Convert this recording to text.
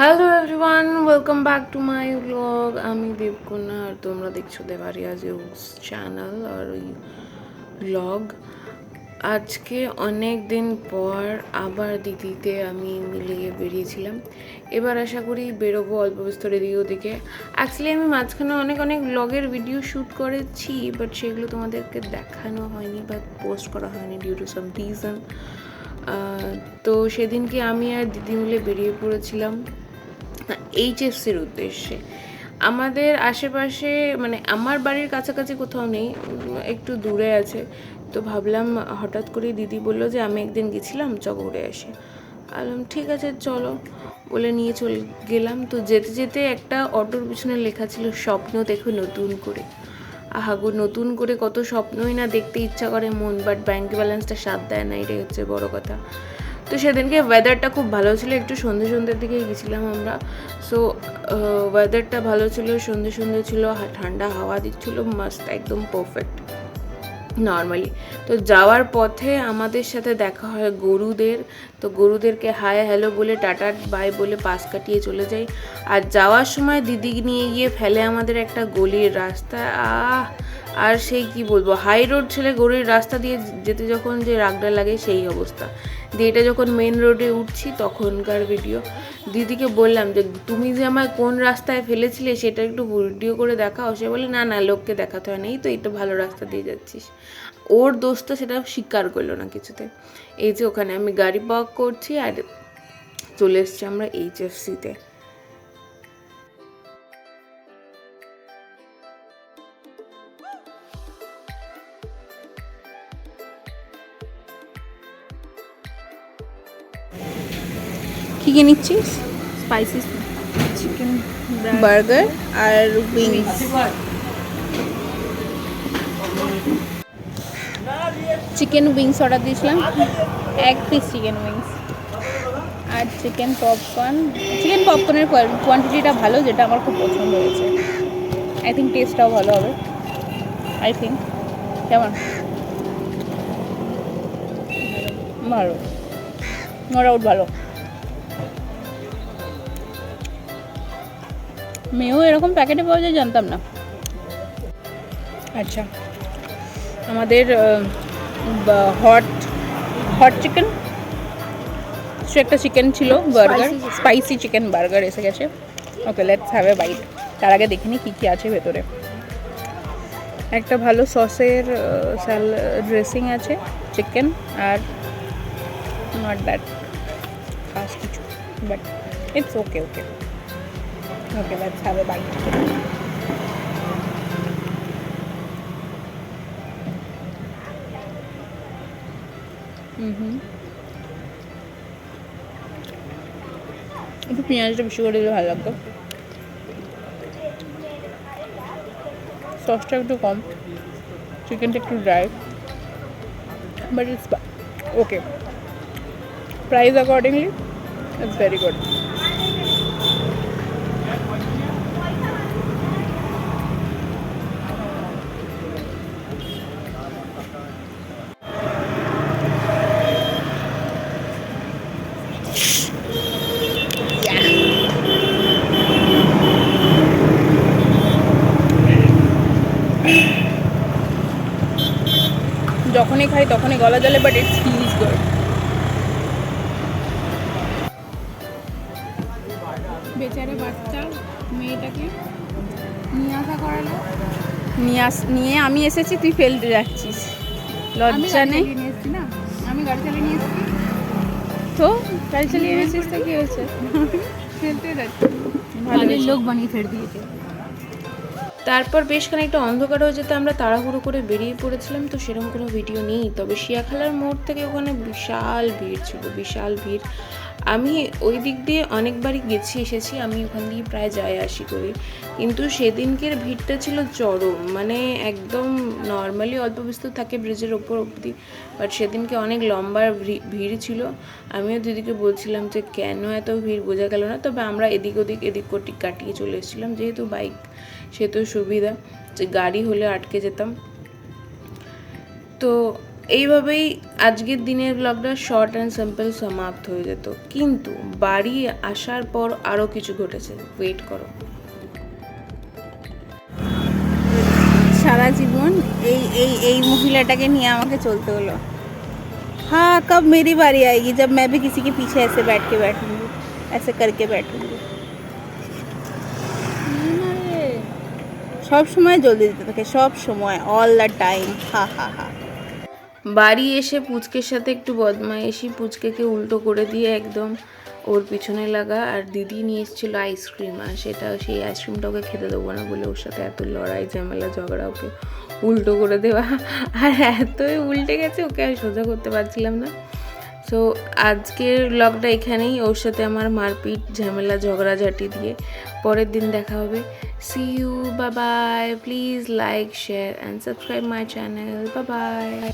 Hello everyone welcome back to my blog আমি দেবকন্যা আর তোমরা দেখছ দেবারিয়া জেউস চ্যানেল আর ওই ব্লগ আজকে অনেক দিন পর আবার দিদিতে আমি মিলিয়ে বেরিয়েছিলাম। এবার আশা করি বেরোবো অল্প বিস্তর এদিকে ওদিকে অ্যাকচুয়ালি আমি মাঝখানে অনেক অনেক ব্লগের ভিডিও শ্যুট করেছি বাট সেগুলো তোমাদেরকে দেখানো হয়নি বা পোস্ট করা হয়নি ডিউ টু সাম রিজন তো সেদিনকে আমি আর দিদি মিলে বেরিয়ে পড়েছিলাম। এইচএফসির উদ্দেশ্যে। আমাদের আশেপাশে মানে আমার বাড়ির কাছাকাছি কোথাও নেই, একটু দূরে আছে। তো ভাবলাম হঠাৎ করে দিদি বলল যে আমি একদিন গেছিলাম চ ঘুরে আসি। বললাম, ঠিক আছে, চলো। বলে নিয়ে চলে গেলাম। তো যেতে যেতে একটা অটোর পিছনে লেখা ছিল, স্বপ্ন দেখো নতুন করে। আহাগো নতুন করে কত স্বপ্নই না দেখতে ইচ্ছা করে মন বাট ব্যাংক ব্যালেন্সটা সাথ দেয় না, এটাই হচ্ছে বড় কথা। তো সেদিনকে ওয়েদারটা খুব ভালো ছিল, একটু সন্ধে সন্ধ্যের দিকে গেছিলাম আমরা। সো ওয়েদারটা ভালো ছিল, সন্ধে সন্ধে ছিল ঠান্ডা হাওয়া দিচ্ছিল মাস্ট একদম পারফেক্ট নর্মালি তো যাওয়ার পথে আমাদের সাথে দেখা হয় গরুদের, তো গরুদেরকে হাই হ্যালো বলে, টাটা বাই বলে পাশ কাটিয়ে চলে যাই। আর যাওয়ার সময় দিদি নিয়ে গিয়ে ফেলে আমাদের একটা গলির রাস্তা, আহ, আর সেই কি বলব হাই রোড ছেলে গলির রাস্তা দিয়ে যেতে যখন যে রাগটা লাগে সেই অবস্থা। দিয়ে এটা যখন মেন রোডে উঠছি তখনকার ভিডিও দিদিকে বললাম যে, তুমি যে আমায় কোন রাস্তায় ফেলেছিলে সেটা একটু ভিডিও করে দেখাও। সে বলে না না, লোককে দেখাতে হয় না। এই তো তো ভালো রাস্তা দিয়ে যাচ্ছিস। ওর দোস্ত সেটা স্বীকার করল না কিছুতে। এই যে ওখানে আমি গাড়ি পার্ক করছি আর চলে এসছি আমরা এইচএফসিতে কি কি নিচ্ছিস? স্পাইসি চিকেন বার্গার আর উইংস চিকেন উইংস অর্ডার দিয়েছিলাম। এক পিস চিকেন উইংস আর চিকেন পপকর্ন চিকেন পপকর্নের কোয়ান্টিটিটা ভালো যেটা আমার খুব পছন্দ হয়েছে। আই থিঙ্ক টেস্টটাও ভালো হবে। আই থিঙ্ক কেমন? ভালো। নো ডাউট ভালো। মেয়েও এরকম প্যাকেটে পাওয়া যায় জানতাম না। আচ্ছা। আমাদের হট হট চিকেন সে একটা চিকেন ছিল বার্গার স্পাইসি চিকেন বার্গার এসে গেছে। Okay let's have a bite তার আগে দেখিনি কী কী আছে ভেতরে। একটা ভালো সসের স্যাল ড্রেসিং আছে চিকেন আর নট দ্যাট খাস কিছু but it's okay okay Okay, let's have a bite. Hmm একটু পেঁয়াজটা বেশি করে দিলে ভালো লাগতো সসটা একটু কম চিকেনটা একটু dry but it's okay price accordingly it's very good যখনই খাই তখনই গলা জলে বাট ইটস ফিলস গুড বেচারে বাচ্চা মেয়েটাকে নিয়ে আসা করালো। নিয়ে আস নিয়ে আমি এসেছি তুই ফেলতে যাচ্ছিস। লজ্জা নেই। আমি গাড়ি চালিয়ে নিয়ে এসেছি। তো গাড়ি চালিয়ে এনেছিস তো কি হয়েছে? ফেলতে যাচ্ছি। ভালো ভালো লোক বানিয়ে ফের দিয়েছে। তারপর বেশ খানিকটা অন্ধকার হয়ে যেতে আমরা তাড়াহুড়ো করে বেরিয়ে পড়েছিলাম, তো সেরকম কোনো ভিডিও নেই। তবে শিয়াখালার মোড় থেকে ওখানে বিশাল ভিড় ছিল, বিশাল ভিড়। আমি ওই দিক দিয়ে অনেকবারই গেছি, এসেছি, আমি ওখান দিয়ে প্রায় যাই আসি করি। কিন্তু সেদিনকের ভিড়টা ছিল চরম মানে একদম নর্মালি অল্প বিস্তর থাকে ব্রিজের ওপর অবধি বাট সেদিনকে অনেক লম্বা ভিড় ছিল। আমিও দিদিকে বলছিলাম যে, কেন এত ভিড়? বোঝা গেল না, তবে আমরা এদিক ওদিক এদিক ওদিক কাটিয়ে চলে এসেছিলাম। যেহেতু বাইক সেহেতু সুবিধা যে গাড়ি হলে আটকে যেতাম তো এইভাবেই আজকের দিনের ব্লগটা শর্ট অ্যান্ড সিম্পল সমাপ্ত হয়ে যেত কিন্তু বাড়ি আসার পর আরও কিছু ঘটেছে ওয়েট করো সারা জীবন এই এই এই মহিলাটাকে নিয়ে আমাকে চলতে হলো हाँ कब मेरी बारी आएगी जब मैं भी किसी के पीछे ऐसे बैठ के बैठूंगी ऐसे करके बैठूंगी সব সময় জলদি দিতে থাকে, সব সময় অল দ্য টাইম হা হা হা। বাড়ি এসে পুচকের সাথে একটু বদমাইশি, পুচকেকে উল্টো করে দিয়ে একদম ওর পিছনে লাগা, আর দিদি নিয়ে এসেছিল আইসক্রিম আর সেটা, সেই আইসক্রিমটা ওকে খেতে দেবো না বলে ওর সাথে এত লড়াই, ঝামেলা, ঝগড়া ওকে উল্টো করে দেওয়া। আর এতই উল্টে গেছে, ওকে আর সোজা করতে পারছিলাম না। সো আজকের ব্লগটা এখানেই। ওর সাথে আমার মারপিট, ঝামেলা ঝগড়াঝাটি দিয়ে পরের দিন দেখা হবে। সি ইউ বা bye please like share and subscribe my channel বা বাই